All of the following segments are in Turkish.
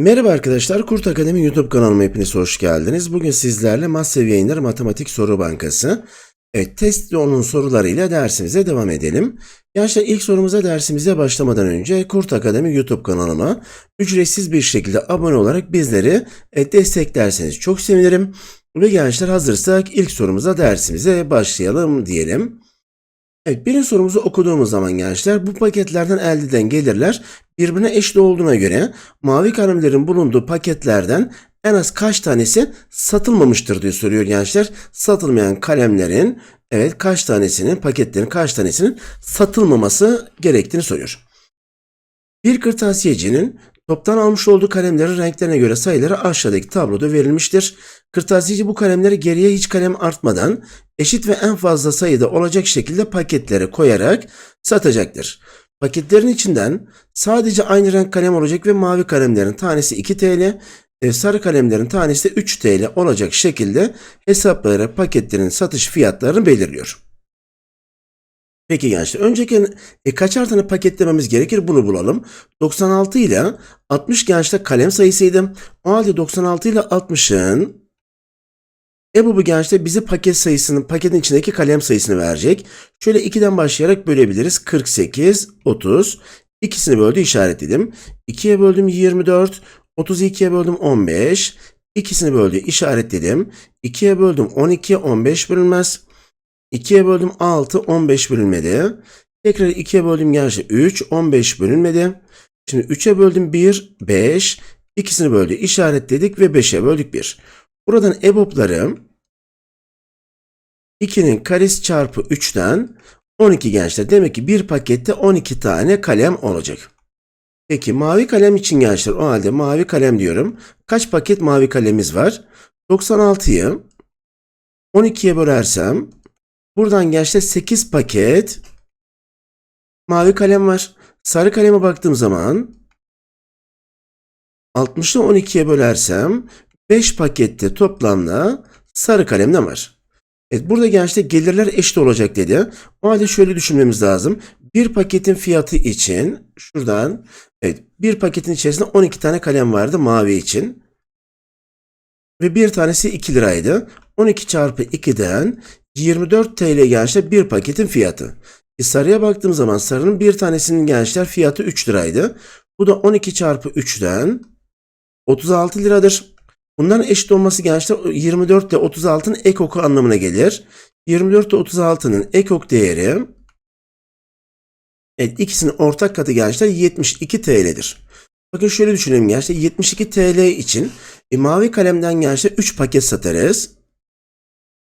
Merhaba arkadaşlar, Kurt Akademi YouTube kanalıma hepiniz hoş geldiniz. Bugün sizlerle Massev Yayınları Matematik Soru Bankası. Evet, test onun sorularıyla dersimize devam edelim. Gençler ilk sorumuza dersimize başlamadan önce Kurt Akademi YouTube kanalıma ücretsiz bir şekilde abone olarak bizleri e, desteklerseniz çok sevinirim. Ve gençler hazırsak ilk sorumuza dersimize başlayalım diyelim. Evet, birinci sorumuzu okuduğumuz zaman gençler bu paketlerden elde edilen gelirler birbirine eşit olduğuna göre mavi kalemlerin bulunduğu paketlerden en az kaç tanesi satılmamıştır diye soruyor gençler. Satılmayan kalemlerin evet kaç tanesinin paketlerin kaç tanesinin satılmaması gerektiğini soruyor. Bir kırtasiyecinin toptan almış olduğu kalemlerin renklerine göre sayıları aşağıdaki tabloda verilmiştir. Kırtasiyeci bu kalemleri geriye hiç kalem artmadan eşit ve en fazla sayıda olacak şekilde paketlere koyarak satacaktır. Paketlerin içinden sadece aynı renk kalem olacak ve mavi kalemlerin tanesi 2 TL, e, sarı kalemlerin tanesi de 3 TL olacak şekilde hesaplayarak paketlerin satış fiyatlarını belirliyor. Peki gençler önceki e, kaçar tane paketlememiz gerekir bunu bulalım. 96 ile 60 gençler kalem sayısıydı. O halde 96 ile 60'ın e bu gençler bize paket sayısının paketin içindeki kalem sayısını verecek. Şöyle 2'den başlayarak bölebiliriz. 48, 30. İkisini böldü işaretledim. 2'ye böldüm 24. 32'ye böldüm 15. İkisini böldü işaretledim. 2'ye böldüm 12, 15 bölünmez. 2'ye böldüm 6, 15 bölünmedi. Tekrar 2'ye böldüm gençler 3, 15 bölünmedi. Şimdi 3'e böldüm 1, 5. İkisini böldü işaretledik ve 5'e böldük 1. Buradan EBOB'ları 2'nin karesi çarpı 3'ten 12 gençler. Demek ki bir pakette 12 tane kalem olacak. Peki mavi kalem için gençler o halde mavi kalem diyorum. Kaç paket mavi kalemimiz var? 96'yı 12'ye bölersem buradan gençler 8 paket mavi kalem var. Sarı kaleme baktığım zaman 60'ı 12'ye bölersem 5 pakette toplamda sarı kalem ne var? Evet burada gençler gelirler eşit olacak dedi. O halde şöyle düşünmemiz lazım. Bir paketin fiyatı için şuradan evet bir paketin içerisinde 12 tane kalem vardı mavi için. Ve bir tanesi 2 liraydı. 12 çarpı 2'den 24 TL gençler bir paketin fiyatı. E sarıya baktığım zaman sarının bir tanesinin gençler fiyatı 3 liraydı. Bu da 12 çarpı 3'den 36 liradır. Bunların eşit olması gençler 24 ile 36'nın ek oku anlamına gelir. 24 ile 36'nın ek ok değeri evet ikisinin ortak katı gençler 72 TL'dir. Bakın şöyle düşünelim gençler 72 TL için e, mavi kalemden gençler 3 paket satarız.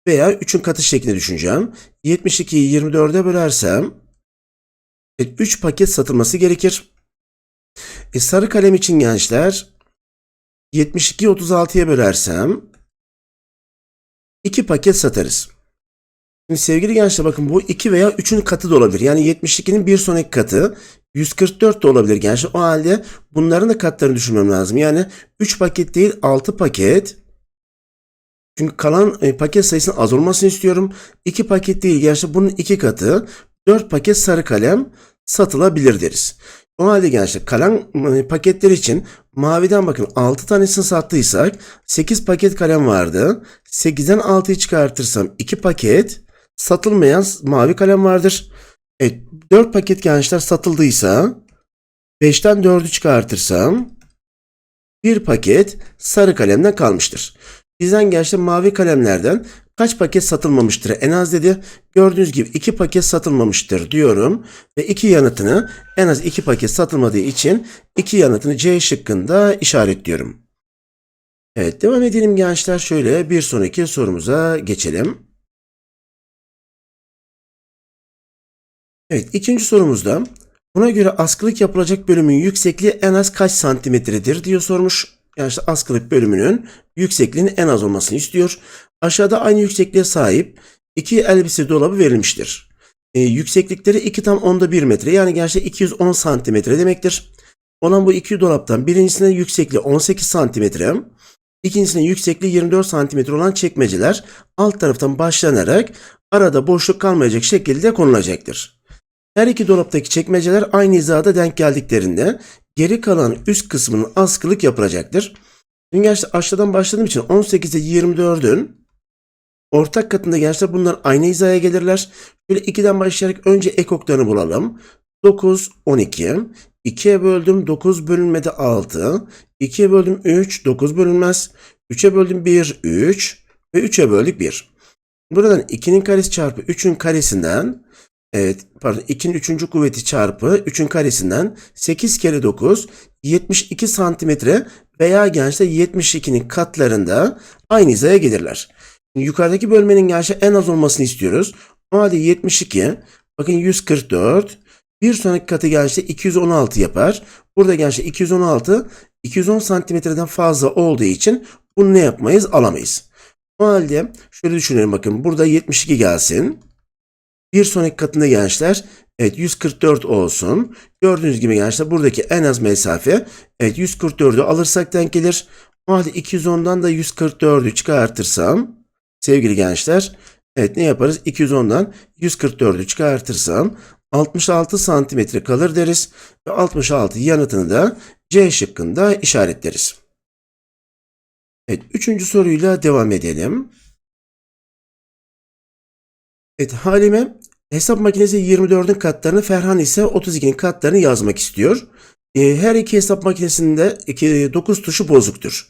Veya 3'ün katı şeklinde düşüneceğim. 72'yi 24'e bölersem evet, 3 paket satılması gerekir. E, sarı kalem için gençler 72'yi 36'ya bölersem 2 paket satarız. Şimdi sevgili gençler bakın bu 2 veya 3'ün katı da olabilir. Yani 72'nin bir sonraki katı 144 de olabilir gençler. O halde bunların da katlarını düşünmem lazım. Yani 3 paket değil 6 paket. Çünkü kalan e, paket sayısının az olmasını istiyorum. 2 paket değil gençler bunun 2 katı. 4 paket sarı kalem satılabilir deriz. O halde gençler kalan e, paketler için maviden bakın 6 tanesini sattıysak 8 paket kalem vardı. 8'den 6'yı çıkartırsam 2 paket satılmayan mavi kalem vardır. Evet 4 paket gençler satıldıysa 5'ten 4'ü çıkartırsam 1 paket sarı kalemden kalmıştır. Bizden gençler mavi kalemlerden kaç paket satılmamıştır en az dedi. Gördüğünüz gibi 2 paket satılmamıştır diyorum. Ve 2 yanıtını en az 2 paket satılmadığı için 2 yanıtını C şıkkında işaretliyorum. Evet devam edelim gençler. Şöyle bir sonraki sorumuza geçelim. Evet ikinci sorumuzda buna göre askılık yapılacak bölümün yüksekliği en az kaç santimetredir diye sormuş. Yani işte askılık bölümünün yüksekliğinin en az olmasını istiyor. Aşağıda aynı yüksekliğe sahip iki elbise dolabı verilmiştir. E, yükseklikleri 2 tam onda 1 metre yani gerçekten 210 santimetre demektir. Olan bu iki dolaptan birincisinin yüksekliği 18 santimetre, ikincisinin yüksekliği 24 santimetre olan çekmeceler alt taraftan başlanarak arada boşluk kalmayacak şekilde konulacaktır. Her iki dolaptaki çekmeceler aynı hizada denk geldiklerinde geri kalan üst kısmının askılık yapılacaktır. Şimdi gençler aşağıdan başladığım için 18 ile 24'ün ortak katında gençler bunlar aynı hizaya gelirler. Şöyle 2'den başlayarak önce ekoklarını bulalım. 9, 12. 2'ye böldüm 9 bölünmedi 6. 2'ye böldüm 3, 9 bölünmez. 3'e böldüm 1, 3 ve 3'e böldük 1. Buradan 2'nin karesi çarpı 3'ün karesinden evet pardon 2'nin 3. kuvveti çarpı 3'ün karesinden 8 kere 9 72 santimetre veya gençler 72'nin katlarında aynı hizaya gelirler. Yukarıdaki bölmenin gençler en az olmasını istiyoruz. O halde 72 bakın 144 bir sonraki katı gençler 216 yapar. Burada gençler 216 210 santimetreden fazla olduğu için bunu ne yapmayız alamayız. O halde şöyle düşünelim bakın burada 72 gelsin. Bir sonraki katında gençler evet 144 olsun. Gördüğünüz gibi gençler buradaki en az mesafe evet 144'ü alırsak denk gelir. O halde 210'dan da 144'ü çıkartırsam sevgili gençler evet ne yaparız? 210'dan 144'ü çıkartırsam 66 santimetre kalır deriz ve 66 yanıtını da C şıkkında işaretleriz. Evet, üçüncü soruyla devam edelim. Evet, Halime hesap makinesi 24'ün katlarını, Ferhan ise 32'nin katlarını yazmak istiyor. Ee, Her iki hesap makinesinde 9 tuşu bozuktur.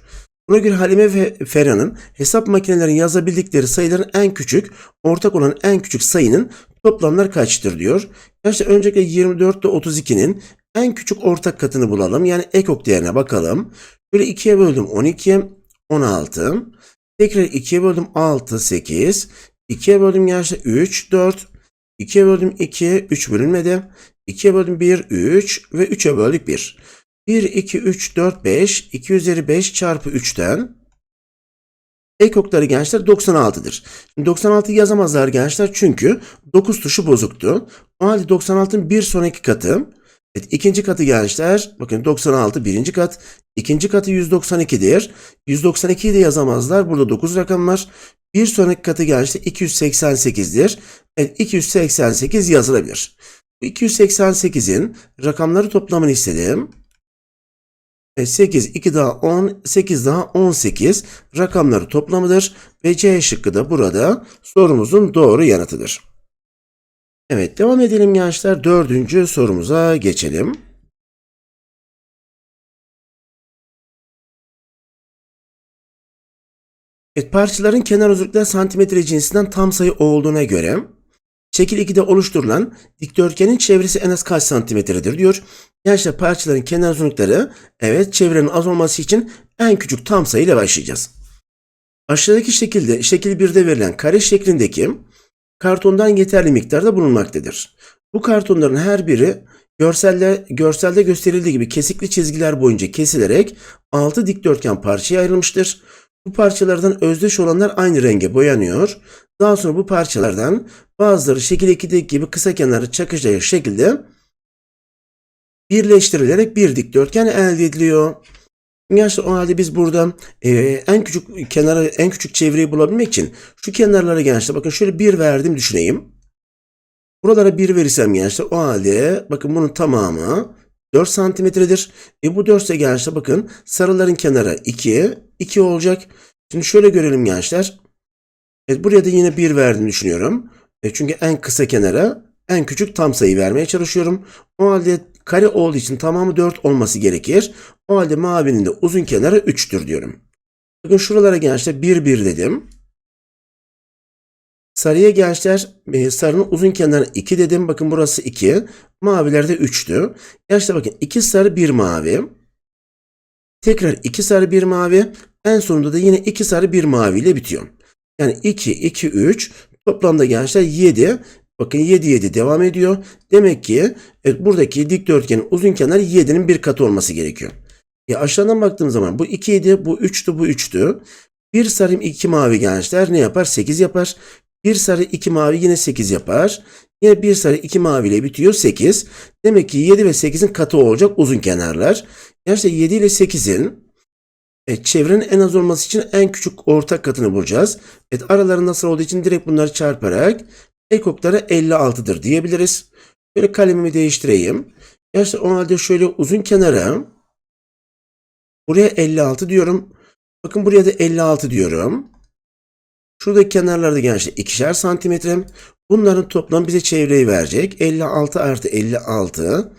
Buna göre Halime ve Ferhan'ın hesap makinelerinin yazabildikleri sayıların en küçük, ortak olan en küçük sayının toplamlar kaçtır diyor. İşte öncelikle 24 ile 32'nin en küçük ortak katını bulalım. Yani ekok değerine bakalım. Böyle 2'ye böldüm 12, 16. Tekrar 2'ye böldüm 6, 8. 2'ye böldüm gençler 3, 4. 2'ye böldüm 2, 3 bölünmedi. 2'ye böldüm 1, 3 ve 3'e böldük 1. 1, 2, 3, 4, 5. 2 üzeri 5 çarpı 3'ten ekokları gençler 96'dır. Şimdi 96 yazamazlar gençler çünkü 9 tuşu bozuktu. O halde 96'ın bir sonraki katı Evet, ikinci katı gençler. Bakın 96 birinci kat. ikinci katı 192'dir. 192'yi de yazamazlar. Burada 9 rakam var. Bir sonraki katı gençler 288'dir. Evet 288 yazılabilir. Bu 288'in rakamları toplamını istedim. Evet, 8, 2 daha 10, 8 daha 18 rakamları toplamıdır ve C şıkkı da burada sorumuzun doğru yanıtıdır. Evet devam edelim gençler. Dördüncü sorumuza geçelim. Evet, parçaların kenar uzunlukları santimetre cinsinden tam sayı olduğuna göre şekil 2'de oluşturulan dikdörtgenin çevresi en az kaç santimetredir diyor. Gençler parçaların kenar uzunlukları evet çevrenin az olması için en küçük tam sayı ile başlayacağız. Aşağıdaki şekilde şekil 1'de verilen kare şeklindeki kartondan yeterli miktarda bulunmaktadır. Bu kartonların her biri görselde, görselde gösterildiği gibi kesikli çizgiler boyunca kesilerek 6 dikdörtgen parçaya ayrılmıştır. Bu parçalardan özdeş olanlar aynı renge boyanıyor. Daha sonra bu parçalardan bazıları şekil 2'deki gibi kısa kenarı çakışacak şekilde birleştirilerek bir dikdörtgen elde ediliyor. Gerçekten o halde biz burada e, en küçük kenarı, en küçük çevreyi bulabilmek için şu kenarlara gençler bakın şöyle bir verdim düşüneyim. Buralara bir verirsem gençler o halde bakın bunun tamamı 4 santimetredir. E bu 4 ise gençler bakın sarıların kenarı 2, 2 olacak. Şimdi şöyle görelim gençler. Evet, buraya da yine 1 verdiğini düşünüyorum. E çünkü en kısa kenara en küçük tam sayı vermeye çalışıyorum. O halde kare olduğu için tamamı 4 olması gerekir. O halde mavinin de uzun kenarı 3'tür diyorum. Bakın şuralara gençler 1 1 dedim. Sarıya gençler e, sarının uzun kenarı 2 dedim. Bakın burası 2. Mavilerde 3'tü. Gençler bakın 2 sarı 1 mavi. Tekrar 2 sarı 1 mavi. En sonunda da yine 2 sarı 1 mavi ile bitiyor. Yani 2, 2, 3. Toplamda gençler 7. Bakın 7 7 devam ediyor. Demek ki evet, buradaki dikdörtgenin uzun kenarı 7'nin bir katı olması gerekiyor. E aşağıdan baktığım zaman bu 2 idi, bu 3'tü, bu 3'tü. Bir sarı 2 mavi gençler ne yapar? 8 yapar. Bir sarı 2 mavi yine 8 yapar. Yine bir sarı 2 mavi ile bitiyor 8. Demek ki 7 ve 8'in katı olacak uzun kenarlar. Gerçi 7 ile 8'in Evet, çevrenin en az olması için en küçük ortak katını bulacağız. Evet, araları nasıl olduğu için direkt bunları çarparak ekokları 56'dır diyebiliriz. Böyle kalemimi değiştireyim. Gençler o halde şöyle uzun kenara buraya 56 diyorum. Bakın buraya da 56 diyorum. Şuradaki kenarlarda gençler ikişer santimetre. Bunların toplamı bize çevreyi verecek. 56 artı 56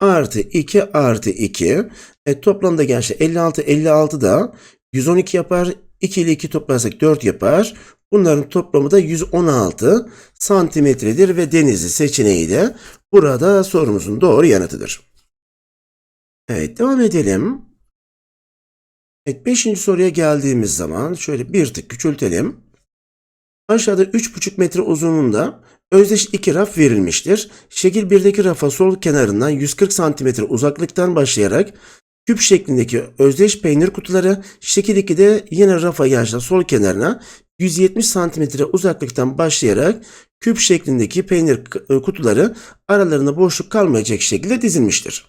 artı 2 artı 2. E, toplamda gençler 56 56 da 112 yapar. 2 ile 2 toplarsak 4 yapar. Bunların toplamı da 116 santimetredir ve denizli seçeneği de burada sorumuzun doğru yanıtıdır. Evet devam edelim. Evet 5. soruya geldiğimiz zaman şöyle bir tık küçültelim. Aşağıda 3,5 metre uzunluğunda özdeş iki raf verilmiştir. Şekil 1'deki rafa sol kenarından 140 santimetre uzaklıktan başlayarak küp şeklindeki özdeş peynir kutuları, şekil 2'de yine rafa yaşta sol kenarına 170 santimetre uzaklıktan başlayarak küp şeklindeki peynir k- kutuları aralarında boşluk kalmayacak şekilde dizilmiştir.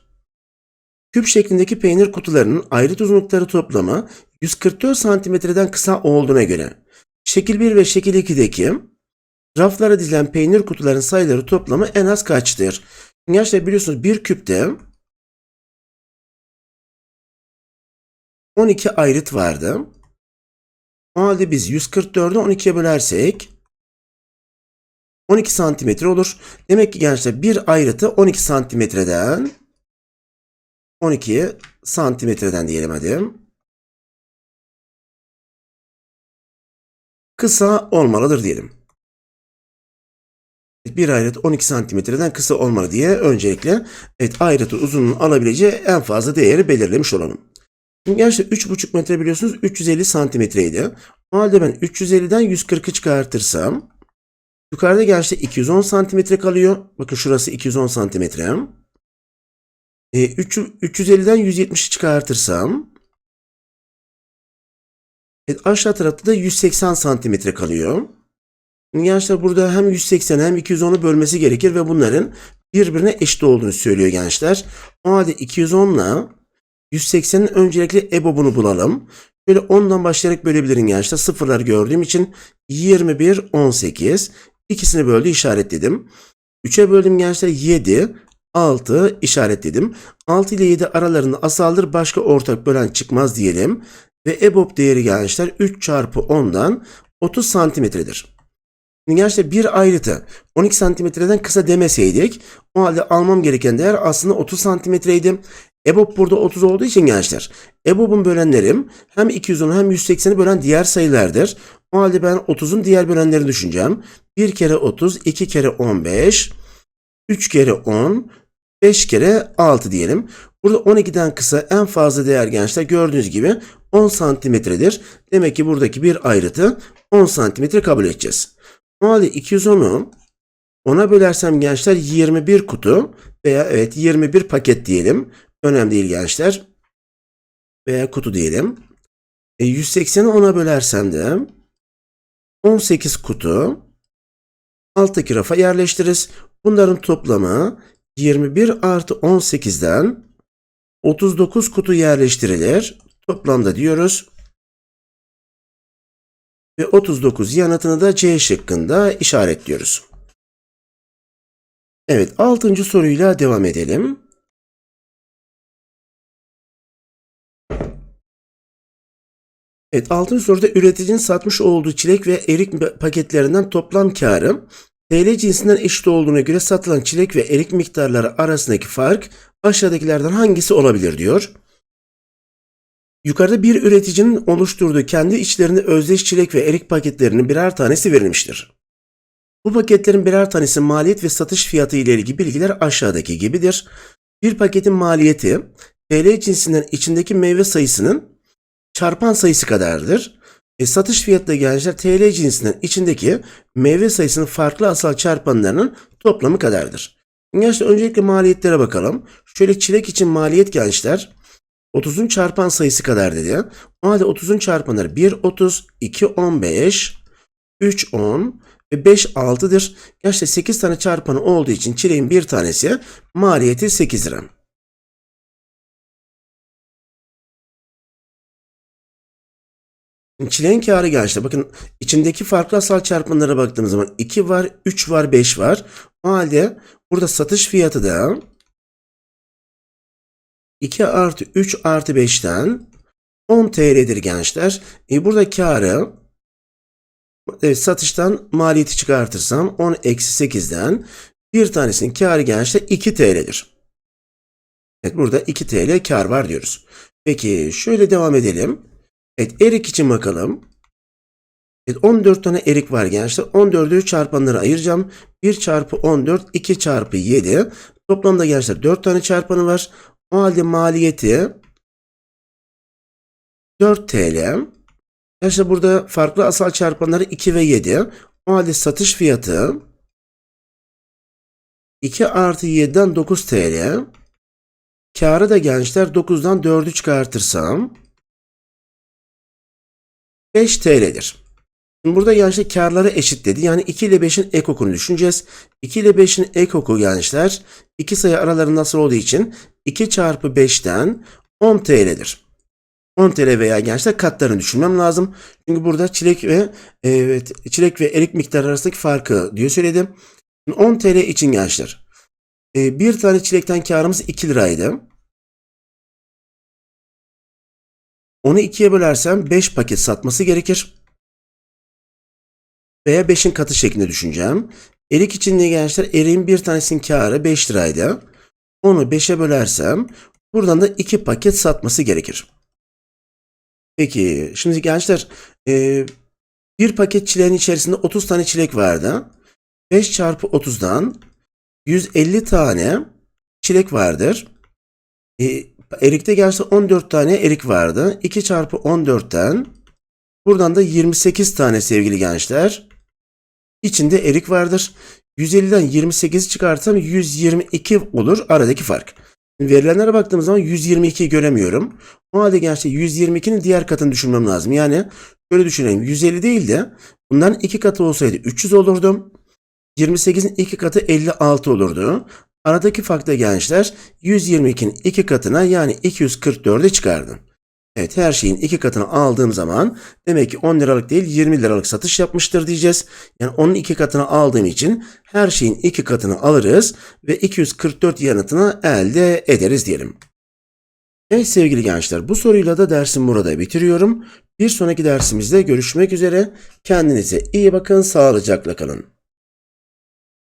Küp şeklindeki peynir kutularının ayrıt uzunlukları toplamı 144 santimetreden kısa olduğuna göre şekil 1 ve şekil 2'deki raflara dizilen peynir kutularının sayıları toplamı en az kaçtır? Gençler biliyorsunuz bir küpte 12 ayrıt vardı. O halde biz 144'ü 12'ye bölersek 12 santimetre olur. Demek ki gençler bir ayrıtı 12 santimetreden 12 santimetreden diyelim hadi. Kısa olmalıdır diyelim. Bir ayrıt 12 santimetreden kısa olmalı diye öncelikle evet ayrıtı uzunluğunun alabileceği en fazla değeri belirlemiş olalım. Şimdi gerçekten 3,5 metre biliyorsunuz 350 santimetreydi. O halde ben 350'den 140'ı çıkartırsam yukarıda gerçekten 210 santimetre kalıyor. Bakın şurası 210 santimetre. E, 3, 350'den 170'i çıkartırsam evet, aşağı tarafta da 180 santimetre kalıyor. Gençler burada hem 180 hem 210'u bölmesi gerekir ve bunların birbirine eşit olduğunu söylüyor gençler. O halde 210 ile 180'in öncelikle EBOB'unu bulalım. Böyle 10'dan başlayarak bölebilirim gençler. Sıfırlar gördüğüm için 21, 18. İkisini böldü işaretledim. 3'e böldüm gençler 7, 6 işaretledim. 6 ile 7 aralarında asaldır başka ortak bölen çıkmaz diyelim. Ve EBOB değeri gençler 3 çarpı 10'dan 30 santimetredir. Şimdi gençler bir ayrıtı 12 santimetreden kısa demeseydik o halde almam gereken değer aslında 30 santimetreydi. EBOB burada 30 olduğu için gençler EBOB'un bölenlerim hem 210'u hem 180'i bölen diğer sayılardır. O halde ben 30'un diğer bölenlerini düşüneceğim. 1 kere 30, 2 kere 15, 3 kere 10, 5 kere 6 diyelim. Burada 12'den kısa en fazla değer gençler gördüğünüz gibi 10 santimetredir. Demek ki buradaki bir ayrıtı 10 santimetre kabul edeceğiz. O halde 210'u 10'a bölersem gençler 21 kutu veya evet 21 paket diyelim. Önemli değil gençler. Veya kutu diyelim. E, 180'i 10'a bölersem de 18 kutu alttaki rafa yerleştiririz. Bunların toplamı 21 artı 18'den 39 kutu yerleştirilir. Toplamda diyoruz. Ve 39 yanıtını da C şıkkında işaretliyoruz. Evet 6. soruyla devam edelim. Evet 6. soruda üreticinin satmış olduğu çilek ve erik paketlerinden toplam karı TL cinsinden eşit olduğuna göre satılan çilek ve erik miktarları arasındaki fark aşağıdakilerden hangisi olabilir diyor. Yukarıda bir üreticinin oluşturduğu kendi içlerinde özdeş çilek ve erik paketlerinin birer tanesi verilmiştir. Bu paketlerin birer tanesi maliyet ve satış fiyatı ile ilgili bilgiler aşağıdaki gibidir. Bir paketin maliyeti TL cinsinden içindeki meyve sayısının çarpan sayısı kadardır. E, satış fiyatı gençler TL cinsinden içindeki meyve sayısının farklı asal çarpanlarının toplamı kadardır. Gençler öncelikle maliyetlere bakalım. Şöyle çilek için maliyet gençler 30'un çarpan sayısı kadar dedi. O halde 30'un çarpanları 1 30, 2 15, 3 10 ve 5 6'dır. Gerçi 8 tane çarpanı olduğu için çileğin bir tanesi maliyeti 8 lira. Çileğin karı gençler. Bakın içindeki farklı asal çarpanlara baktığımız zaman 2 var, 3 var, 5 var. O halde burada satış fiyatı da 2 artı 3 artı 5'ten 10 TL'dir gençler. E, burada karı evet, satıştan maliyeti çıkartırsam 10 eksi 8'den bir tanesinin karı gençler 2 TL'dir. Evet burada 2 TL kar var diyoruz. Peki şöyle devam edelim. Evet erik için bakalım. Evet, 14 tane erik var gençler. 14'ü çarpanlara ayıracağım. 1 çarpı 14, 2 çarpı 7. Toplamda gençler 4 tane çarpanı var. O halde maliyeti 4 TL. Gençler burada farklı asal çarpanları 2 ve 7. O halde satış fiyatı 2 artı 7'den 9 TL. Karı da gençler 9'dan 4'ü çıkartırsam 5 TL'dir. Şimdi burada gençler karları eşitledi. Yani 2 ile 5'in ekokunu düşüneceğiz. 2 ile 5'in ekoku gençler iki sayı araları nasıl olduğu için 2 çarpı 5'ten 10 TL'dir. 10 TL veya gençler katlarını düşünmem lazım. Çünkü burada çilek ve evet çilek ve erik miktarı arasındaki farkı diye söyledim. 10 TL için gençler. e, Bir tane çilekten karımız 2 liraydı. Onu ikiye bölersem 5 paket satması gerekir. Veya 5'in katı şeklinde düşüneceğim. Erik için de gençler eriğin bir tanesinin karı 5 liraydı. Onu 5'e bölersem buradan da 2 paket satması gerekir. Peki şimdi gençler e, bir paket çileğin içerisinde 30 tane çilek vardı. 5 çarpı 30'dan 150 tane çilek vardır. E, erikte gelse 14 tane erik vardı. 2 çarpı 14'ten buradan da 28 tane sevgili gençler. İçinde erik vardır. 150'den 28'i çıkartsam 122 olur aradaki fark. Verilenlere baktığımız zaman 122'yi göremiyorum. O halde gençler 122'nin diğer katını düşünmem lazım. Yani şöyle düşünelim 150 değil de bundan iki katı olsaydı 300 olurdu. 28'in iki katı 56 olurdu. Aradaki fark da gençler 122'nin iki katına yani 244'e çıkardım. Evet her şeyin iki katını aldığım zaman demek ki 10 liralık değil 20 liralık satış yapmıştır diyeceğiz. Yani onun iki katını aldığım için her şeyin iki katını alırız ve 244 yanıtını elde ederiz diyelim. Evet sevgili gençler bu soruyla da dersim burada bitiriyorum. Bir sonraki dersimizde görüşmek üzere. Kendinize iyi bakın, sağlıcakla kalın.